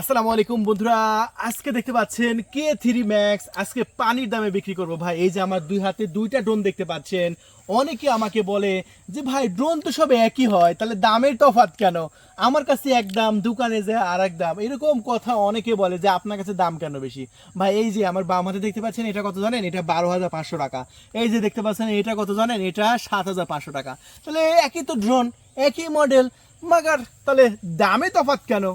আসসালামু আলাইকুম বন্ধুরা, আজকে দেখতে পাচ্ছেন কে থ্রি ম্যাক্স আজকে পানির দামে বিক্রি করব। ভাই, এই যে আমার দুই হাতে দুইটা ড্রোন দেখতে পাচ্ছেন, অনেকে আমাকে বলে যে, ভাই ড্রোন তো সব একই হয়, তাহলে দামের তফাৎ কেন? আমার কাছে এক দাম, দোকানে যে আর এক দাম, এরকম কথা অনেকে বলে যে, আপনার কাছে দাম কেন বেশি? ভাই, এই যে আমার বাম হাতে দেখতে পাচ্ছেন, এটা কত জানেন? এটা বারো হাজার পাঁচশো টাকা। এই যে দেখতে পাচ্ছেন, এটা কত জানেন? এটা সাত হাজার পাঁচশো টাকা। তাহলে একই তো ড্রোন একই মডেল মাগার, তাহলে দামে তফাত কেন?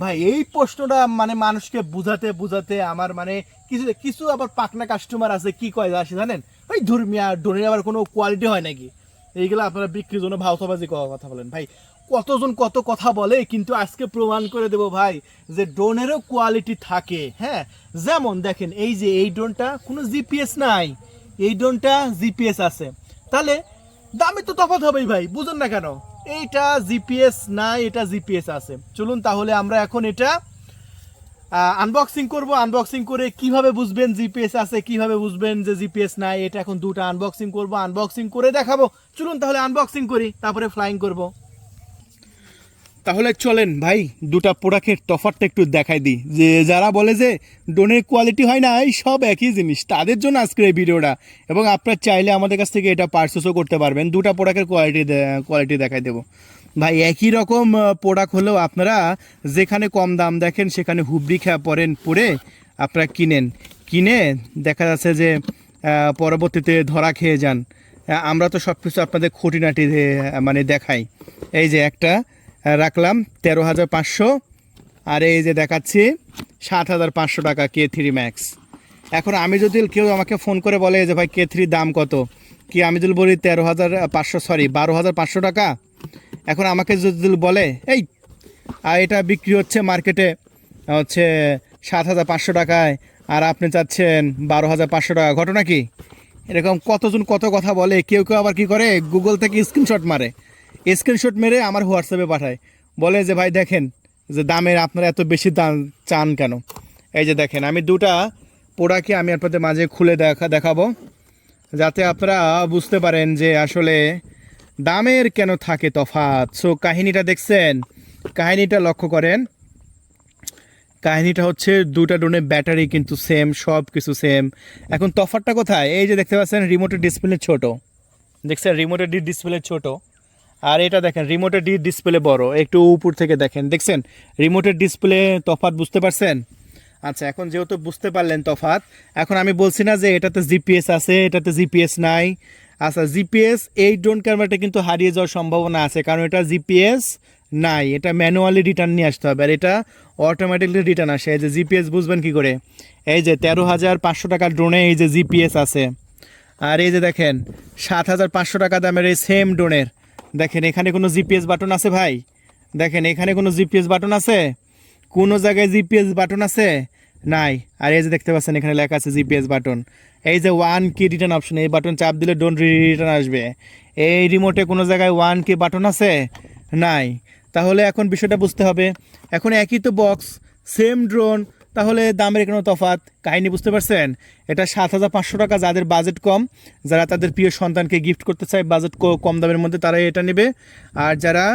ভাই, এই প্রশ্নটা মানে মানুষকে বুঝাতে বুঝাতে আমার মানে কিছু কিছু আবার পাকনা কাস্টমার আছে, কি কয় আসে জানেন? ওই ধর্মিয়া ডোনের আবার কোনো কোয়ালিটি হয় নাকি? এইগুলো আপনারা বিক্রির জন্য ভাওতাবাজি করার কথা বলেন। ভাই, কতজন কত কথা বলে, কিন্তু আজকে প্রমাণ করে দেব ভাই যে ড্রোনেরও কোয়ালিটি থাকে হ্যাঁ? যেমন দেখেন, এই যে এই ড্রোনটা কোনো জিপিএস নাই, এই ড্রোনটা জিপিএস আছে। তাহলে দামে তো তফাৎ হবেই ভাই, বুঝুন না কেন? এইটা জিপিএস নাই, এটা জিপিএস আছে। চলুন তাহলে আমরা এখন এটা আনবক্সিং করব। আনবক্সিং করে কীভাবে বুঝবেন জিপিএস আছে, কীভাবে বুঝবেন যে জিপিএস নাই, এটা এখন দুটো আনবক্সিং করব। আনবক্সিং করে দেখাবো। চলুন তাহলে আনবক্সিং করি, তারপরে ফ্লাইং করব। তাহলে চলেন ভাই, দুটা প্রোডাক্টের তফাৎটা একটু দেখাই দিই। যে যারা বলে যে ডোনের কোয়ালিটি হয় না, এই সব একই জিনিস। তাদের জন্য আজকের এই ভিডিওটা। এবং আপনারা চাইলে আমাদের কাছ থেকে এটা পার্সেসও করতে পারবেন। দুটা প্রোডাক্টের কোয়ালিটি কোয়ালিটি দেখাই দেবো। ভাই, একই রকম প্রোডাক্ট হলেও আপনারা যেখানে কম দাম দেখেন, সেখানে হুবড়ি খেয়া পরেন, পরে আপনারা কিনেন। কিনে দেখা যাচ্ছে যে পরবর্তীতে ধরা খেয়ে যান। আমরা তো সব কিছু আপনাদের খুঁটিনাটি মানে দেখাই। এই যে একটা রাখলাম, তেরো হাজার পাঁচশো। আর এই যে দেখাচ্ছি, সাত হাজার পাঁচশো টাকা কে থ্রি ম্যাক্স এখন আমি যদি কেউ আমাকে ফোন করে বলে যে, ভাই কে থ্রি দাম কত? কি আমি যদি বলি, তেরো হাজার পাঁচশো সরি বারো হাজার পাঁচশো টাকা? এখন আমাকে যদি বলে, এই, আর এটা বিক্রি হচ্ছে মার্কেটে হচ্ছে সাত হাজার পাঁচশো টাকায়, আর আপনি চাচ্ছেন বারো হাজার পাঁচশো টাকা। ঘটনা কি? এরকম কতজন কত কথা বলে, কেউ কেউ আবার কি করে? গুগল থেকে স্ক্রিনশট মারে। স্ক্রিনশট মেরে আমার হোয়াটসঅ্যাপে পাঠায়। বলে যে, ভাই, দেখেন যে দামের আপনারা এত বেশি দাম, চান কেন? এই যে দেখেন, আমি দুটা পোড়াকে আমি আপনাদের মাঝে খুলে দেখা, দেখাবো। যাতে আপনারা বুঝতে পারেন যে আসলে দামের কেন থাকে তফাৎ। সো কাহিনীটা দেখছেন? কাহিনীটা লক্ষ্য করেন। কাহিনীটা হচ্ছে দুটা ড্রোনের ব্যাটারি কিন্তু সেম সব কিছু সেম এখন তফাৎটা কোথায়? এই যে দেখতে পাচ্ছেন রিমোটের ডিসপ্লে ছোট। দেখছেন রিমোটের ডিসপ্লে ছোট। আর এটা দেখেন রিমোটের ডিসপ্লে বড়। একটু উপর থেকে দেখেন, দেখছেন? রিমোটের ডিসপ্লে তফাৎ বুঝতে পারছেন? আচ্ছা এখন যেহেতু বুঝতে পারলেন তফাৎ, এখন আমি বলছি না যে এটাতে জিপিএস আছে, এটাতে জিপিএস নাই। আচ্ছা জিপিএস এই ড্রোন ক্যামেরাটা কিন্তু হারিয়ে যাওয়ার সম্ভাবনা আছে, কারণ এটা জিপিএস নাই। এটা ম্যানুয়ালি রিটার্ন নিয়ে আসতে হবে, আর এটা অটোমেটিকলি রিটার্ন আসে। এই যে জিপিএস বুঝবেন কি করে? এই যে তেরো হাজার পাঁচশো টাকার ড্রোনে এই যে জিপিএস আছে। আর এই যে দেখেন, সাত হাজার পাঁচশো টাকা দামের এই সেম ড্রোনের দেখেন, এখানে কোনো জিপিএস বাটন আছে ভাই? দেখেন, এখানে কোনো জিপিএস বাটন আছে? কোনো জায়গায় জিপিএস বাটন আছে? নাই। আর এই যে দেখতে পাচ্ছেন, এখানে লেখা আছে জিপিএস বাটন এই যে ওয়ান কি রিটার্ন অপশন এই বাটন চাপ দিলে ডোন্ট রিটার্ন আসবে। এই রিমোটে কোনো জায়গায় ওয়ান কি বাটন আছে? নাই। তাহলে এখন বিষয়টা বুঝতে হবে। এখন একই তো বক্স সেম ড্রোন তাহলে দামের কোনো তফাৎ। কাহিনী বুঝতে পারছেন? এটা সাত হাজার পাঁচশো টাকা, যাদের বাজেট কম, যারা তাদের প্রিয় সন্তানকে গিফট করতে চায় বাজেট কম দামের মধ্যে তারা এটা নেবে। আর যারা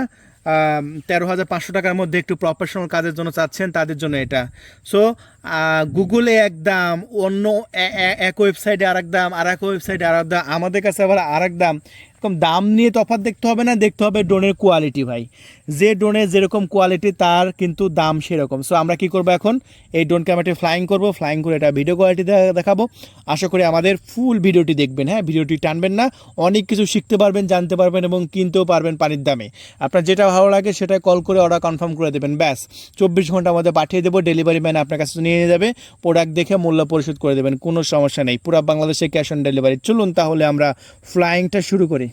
তেরো হাজার পাঁচশো টাকার মধ্যে একটু প্রফেশনাল কাজের জন্য চাচ্ছেন, তাদের জন্য এটা। সো গুগলে এক দাম, অন্য এক ওয়েবসাইটে আর এক দাম আর এক ওয়েবসাইটে আর এক দাম, আমাদের কাছে আবার আর এক দাম। এরকম দাম নিয়ে তফাৎ দেখতে হবে না, দেখতে হবে ড্রোনের কোয়ালিটি ভাই। যে ড্রোনের যেরকম কোয়ালিটি তার কিন্তু দাম সেরকম। সো আমরা কি করব এখন? এই ড্রোন ক্যামেরাটি ফ্লাইং করব ফ্লাইং করে এটা ভিডিও কোয়ালিটি দেখাবো। আশা করি আমাদের ফুল ভিডিওটি দেখবেন হ্যাঁ? ভিডিওটি টানবেন না, অনেক কিছু শিখতে পারবেন, জানতে পারবেন এবং কিনতেও পারবেন পানির দামে। আপনার যেটা ভালো লাগে সেটা কল করে অর্ডার কনফার্ম করে দেবেন, ব্যাস। চব্বিশ ঘণ্টার মধ্যে পাঠিয়ে দেবো ডেলিভারি ম্যান আপনার কাছে নিয়ে যাবে প্রোডাক্ট দেখে মূল্য পরিশোধ করে দেবেন, কোনো সমস্যা নেই। পুরো বাংলাদেশে ক্যাশ অন ডেলিভারি চলুন তাহলে আমরা ফ্লাইংটা শুরু করি।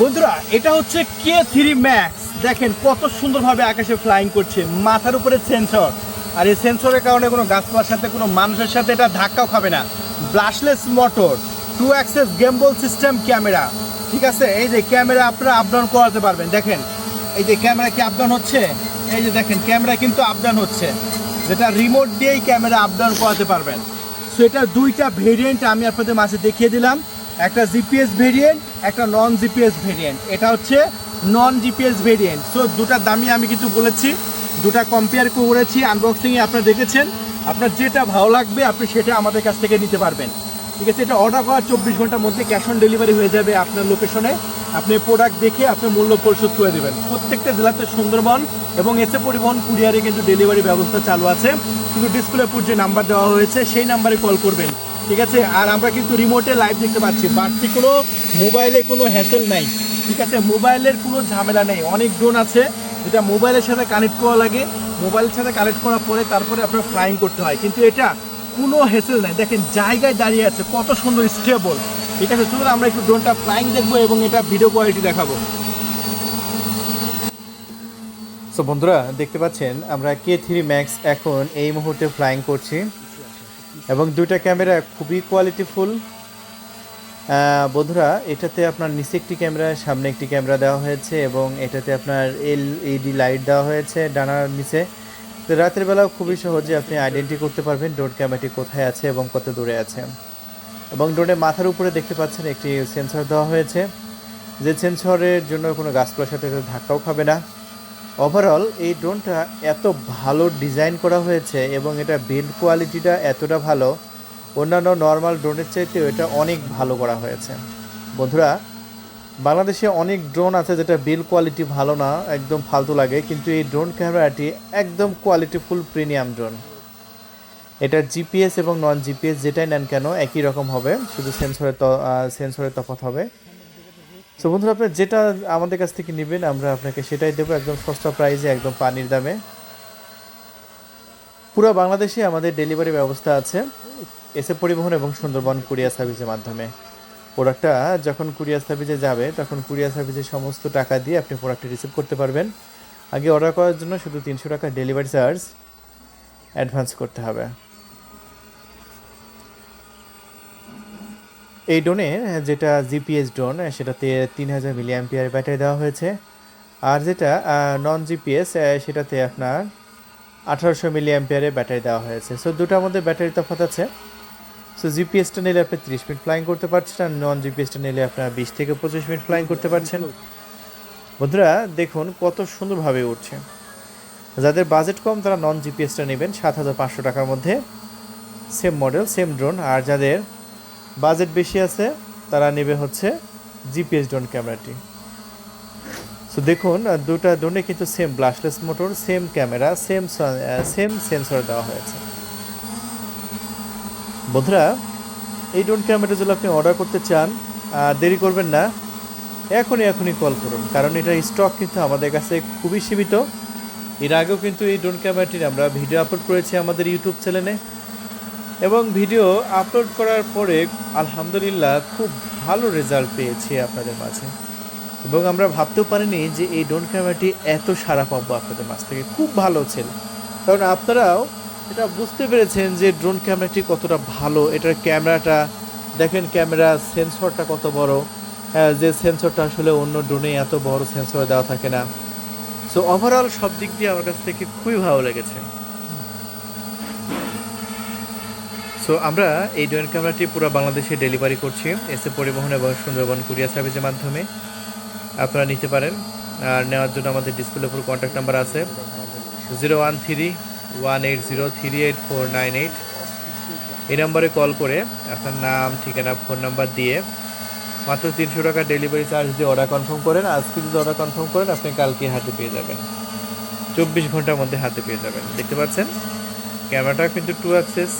বন্ধুরা, এটা হচ্ছে কে থ্রি ম্যাক্স দেখেন কত সুন্দরভাবে আকাশে ফ্লাইং করছে, মাথার উপরে সেন্সর আর এই সেন্সরের কারণে কোনো গাছপালার সাথে, কোনো মানুষের সাথে এটা ধাক্কাও খাবে না। Brushless motor two axis gimbal system camera ঠিক আছে? এই যে ক্যামেরা আপনারা আপ ডাউন করাতে পারবেন। দেখেন, এই যে ক্যামেরা কি আপ ডাউন হচ্ছে? এই যে দেখেন ক্যামেরা কিন্তু আপ ডাউন হচ্ছে। যেটা রিমোট দিয়েই ক্যামেরা আপ ডাউন করাতে পারবেন। সো এটা দুইটা ভেরিয়েন্ট আমি আপনাদের মাঝে দেখিয়ে দিলাম। একটা জিপিএস ভেরিয়েন্ট একটা নন জিপিএস ভেরিয়েন্ট এটা হচ্ছে নন জিপিএস ভেরিয়েন্ট সো দুটার দামই আমি কিন্তু বলেছি, দুটা কম্পেয়ার করেছি আনবক্সিংয়ে আপনারা দেখেছেন। আপনার যেটা ভালো লাগবে, আপনি সেটা আমাদের কাছ থেকে নিতে পারবেন। ঠিক আছে, এটা অর্ডার করার চব্বিশ ঘণ্টার মধ্যে ক্যাশ অন ডেলিভারি হয়ে যাবে আপনার লোকেশনে আপনি প্রোডাক্ট দেখে আপনার মূল্য পরিশোধ করে দেবেন। প্রত্যেকটা জেলাতে সুন্দরবন এবং এসে পরিবহন কুরিয়ারে কিন্তু ডেলিভারি ব্যবস্থা চালু আছে। কিন্তু ডিসপ্লে পুর যে নাম্বার দেওয়া হয়েছে, সেই নাম্বারে কল করবেন। ঠিক আছে? আর আমরা কিন্তু রিমোটে লাইভ দেখতে পাচ্ছি। বাড়তি কোনো মোবাইলে কোনো হ্যাসেল নাই। ঠিক আছে? মোবাইলের কোনো ঝামেলা নেই। অনেক ড্রোন আছে, যেটা মোবাইলের সাথে কানেক্ট করা লাগে। মোবাইলের সাথে কানেক্ট করার পরে তারপরে আপনার ফ্লাইং করতে হয়। কিন্তু এটা কোনো হেসেল নাই। দেখেন, জায়গায় দাঁড়িয়ে আছে। কত সুন্দর স্টেবল ঠিক আছে? চলুন, আমরা একটু ড্রোনটা ফ্লাইং দেখব এবং এটা ভিডিও কোয়ালিটি দেখাবো। সো বন্ধুরা, দেখতে পাচ্ছেন, আমরা কে থ্রি ম্যাক্স এখন এই মুহূর্তে ফ্লাইং করছি। এবং দুইটা ক্যামেরা খুবই কোয়ালিটিফুল বন্ধুরা, এটাতে আপনার নিচে একটি ক্যামেরা, সামনে একটি ক্যামেরা দেওয়া হয়েছে এবং এটাতে আপনার এলইডি লাইট দেওয়া হয়েছে ডানার নিচে। তো রাতের বেলাও খুবই সহজে আপনি আইডেন্টি করতে পারবেন ড্রোন ক্যামেরাটি কোথায় আছে এবং কত দূরে আছে। এবং ড্রোনের মাথার উপরে দেখতে পাচ্ছেন একটি সেন্সর দেওয়া হয়েছে। যে সেন্সরের জন্য কোনো গাছগুলোর সাথে ধাক্কাও খাবে না। ওভারঅল এই ড্রোনটা এত ভালো ডিজাইন করা হয়েছে এবং এটা বিল্ড কোয়ালিটিটা এতটা ভালো, অন্যান্য নর্মাল ড্রোনের চাইতেও এটা অনেক ভালো করা হয়েছে। বন্ধুরা, বাংলাদেশে অনেক ড্রোন আছে যেটা বিল কোয়ালিটি ভালো না, একদম ফালতু লাগে, কিন্তু এই ড্রোন ক্যামেরাটি একদম কোয়ালিটিফুল প্রিমিয়াম ড্রোন এটা জিপিএস এবং নন জিপিএস যেটাই নেন কেন, একই রকম হবে, শুধু সেন্সরের সেন্সরের তফাৎ হবে। সো বন্ধুরা আপনি যেটা আমাদের কাছ থেকে নেবেন, আমরা আপনাকে সেটাই দেবো একদম সস্তা প্রাইসে, একদম পানির দামে। পুরো বাংলাদেশে আমাদের ডেলিভারি ব্যবস্থা আছে এসে পরিবহন এবং সুন্দরবন কুরিয়ার সার্ভিসের মাধ্যমে। প্রোডাক্টটা যখন কুরিয়ার সার্ভিসে যাবে, তখন কুরিয়ার সার্ভিসের সমস্ত টাকা দিয়ে আপনি প্রোডাক্টটি রিসিভ করতে পারবেন। আগে অর্ডার করার জন্য শুধু তিনশো টাকা ডেলিভারি চার্জ অ্যাডভান্স করতে হবে। এই ড্রোনে, যেটা জিপিএস ড্রোন, সেটাতে তিন হাজার মিলি অ্যাম্পিয়ার ব্যাটারি দেওয়া হয়েছে। আর যেটা নন জিপিএস সেটাতে আপনার আঠারোশো মিলি অ্যাম্পিয়ারের ব্যাটারি দেওয়া হয়েছে। সো, দুটার মধ্যে ব্যাটারি তফাৎ আছে। সো জিপিএসটা নিলে আপনি তিরিশ মিনিট ফ্লাইং করতে পারছেন আর নন জিপিএসটা নিলে আপনার বিশ থেকে পঁচিশ মিনিট ফ্লাইং করতে পারছেন। বন্ধুরা, দেখুন কত সুন্দরভাবে উঠছে। যাদের বাজেট কম, তারা নন জিপিএসটা নেবেন সাত হাজার পাঁচশো টাকার মধ্যে। সেম মডেল সেম ড্রোন আর যাদের বাজেট বেশি আছে, তারা নেবে হচ্ছে জিপিএস ড্রোন ক্যামেরাটি। সো দেখুন দুটা ড্রোনে কিন্তু same brushless motor same camera same same sensor দেওয়া হয়েছে। বন্ধুরা, এই ড্রোন ক্যামেরা যদি আপনি অর্ডার করতে চান দেরি করবেন না। এখনই এখনই কল করুন, কারণ এটা স্টক কিন্তু আমাদের কাছে খুবই সীমিত। এর আগেও কিন্তু এই ড্রোন ক্যামেরাটির আমরা ভিডিও আপলোড করেছি আমাদের ইউটিউব চ্যানেলে এবং ভিডিও আপলোড করার পরে আলহামদুলিল্লাহ খুব ভালো রেজাল্ট পেয়েছি আপনাদের মাঝে। এবং আমরা ভাবতেও পারিনি যে এই ড্রোন ক্যামেরাটি এত সারা পাবো আপনাদের মাঝ থেকে। খুব ভালো ছিল। কারণ আপনারাও এটা বুঝতে পেরেছেন যে ড্রোন ক্যামেরাটি কতটা ভালো। এটার ক্যামেরাটা দেখেন ক্যামেরা সেন্সরটা কত বড়। হ্যাঁ, যে সেন্সরটা আসলে অন্য ড্রোনে এত বড় সেন্সর দেওয়া থাকে না। সো ওভারঅল সব দিক দিয়ে আমার কাছ থেকে খুবই ভালো লেগেছে। সো আমরা এই ড্রোন ক্যামেরাটি পুরো বাংলাদেশে ডেলিভারি করছি। এসে পরিবহন এবং সুন্দরবন কুরিয়ার সার্ভিসের মাধ্যমে। আপনারা নিতে পারেন। আর নেওয়ার জন্য আমাদের ডিসপ্লে উপর কন্ট্যাক্ট নাম্বার আছে। Zero one three one eight zero three eight four nine eight এই নম্বরে কল করে আপনার নাম, ঠিকানা ফোন নাম্বার দিয়ে মাত্র তিনশো টাকা ডেলিভারি চার্জ দিয়ে অর্ডার কনফার্ম করেন। আজকে যদি অর্ডার কনফার্ম করেন, আপনি কালকে হাতে পেয়ে যাবেন। চব্বিশ ঘণ্টার মধ্যে হাতে পেয়ে যাবেন। দেখতে পাচ্ছেন? ক্যামেরাটা কিন্তু টু অ্যাক্সেস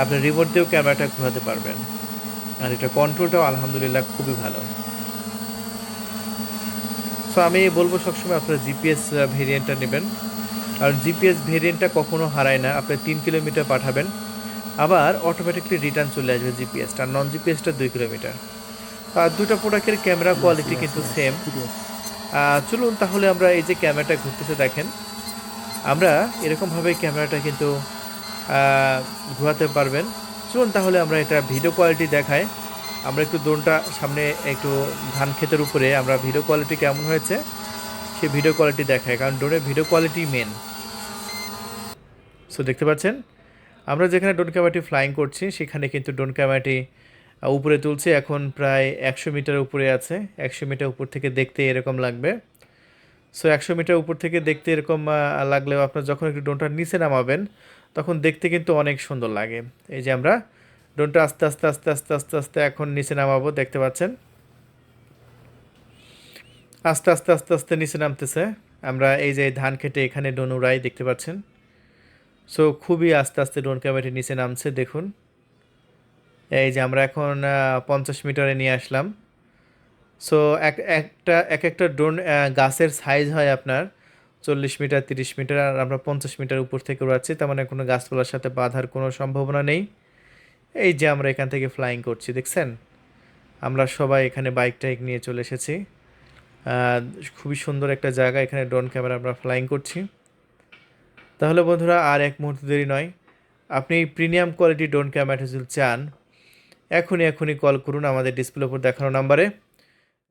আপনি রিমোট দিয়েও ক্যামেরাটা ঘোরাতে পারবেন। আর এটা কন্ট্রোলটাও আলহামদুলিল্লাহ খুবই ভালো। সো আমি বলব সবসময় আপনারা জিপিএস ভেরিয়েন্টটা নেবেন। আর জিপিএস ভেরিয়েন্টটা কখনো হারায় না, আপনি তিন কিলোমিটার পাঠাবেন। আবার অটোমেটিকলি রিটার্ন চলে আসবে জিপিএসটা নন জিপিএসটা দুই কিলোমিটার। আর দুটো প্রোডাক্টের ক্যামেরা কোয়ালিটি কিন্তু সেম চলুন তাহলে আমরা এই যে ক্যামেরাটা ঘুরতেছে দেখেন। আমরা এরকমভাবে ক্যামেরাটা কিন্তু ঘোরাতে পারবেন। চলুন তাহলে আমরা এটা ভিডিও কোয়ালিটি দেখাই। আমরা একটু ড্রোনটা সামনে একটু ধান ক্ষেতের উপরে, আমরা ভিডিও কোয়ালিটি কেমন হয়েছে সে ভিডিও কোয়ালিটি দেখায় কারণ ড্রোনের ভিডিও কোয়ালিটি মেন সো দেখতে পাচ্ছেন? আমরা যেখানে ড্রোন ক্যামেরাটি ফ্লাইং করছি, সেখানে কিন্তু ড্রোন ক্যামেরাটি উপরে তুলছে। এখন প্রায় একশো মিটার উপরে আছে। একশো মিটার উপর থেকে দেখতে এরকম লাগবে। সো একশো মিটার উপর থেকে দেখতে এরকম লাগলেও আপনার যখন একটু ড্রোনটা নিচে নামাবেন তখন দেখতে কিন্তু অনেক সুন্দর লাগে। এই যে আমরা ড্রোনটা আস্তে আস্তে আস্তে আস্তে আস্তে আস্তে এখন নিচে নামাবো, দেখতে পাচ্ছেন? আস্তে আস্তে আস্তে আস্তে নিচে নামতেছে। আমরা এই যে ধান খেটে এখানে ড্রোন উড়াই, দেখতে পাচ্ছেন? সো খুবই আস্তে আস্তে ড্রোন ক্যামেরাটি নিচে নামছে, দেখুন। এই যে আমরা এখন পঞ্চাশ মিটারে নিয়ে আসলাম। সো এক, একটা এক একটা ড্রোন গাছের সাইজ হয় আপনার চল্লিশ মিটার, তিরিশ মিটার আর আমরা পঞ্চাশ মিটার উপর থেকে উড়াচ্ছি। তার মানে কোনো গাছপালার সাথে বাঁধার কোনো সম্ভাবনা নেই। এই যে আমরা এখান থেকে ফ্লাইং করছি, দেখছেন? আমরা সবাই এখানে বাইক টাইক নিয়ে চলে এসেছি। খুবই সুন্দর একটা জায়গা, এখানে ড্রোন ক্যামেরা আমরা ফ্লাইং করছি। তাহলে বন্ধুরা, আর এক মুহূর্ত দেরি নয়। আপনি প্রিমিয়াম কোয়ালিটি ড্রোন ক্যামেরা চান, এখনই এখনই কল করুন আমাদের ডিসপ্লে ওপর দেখানো নাম্বারে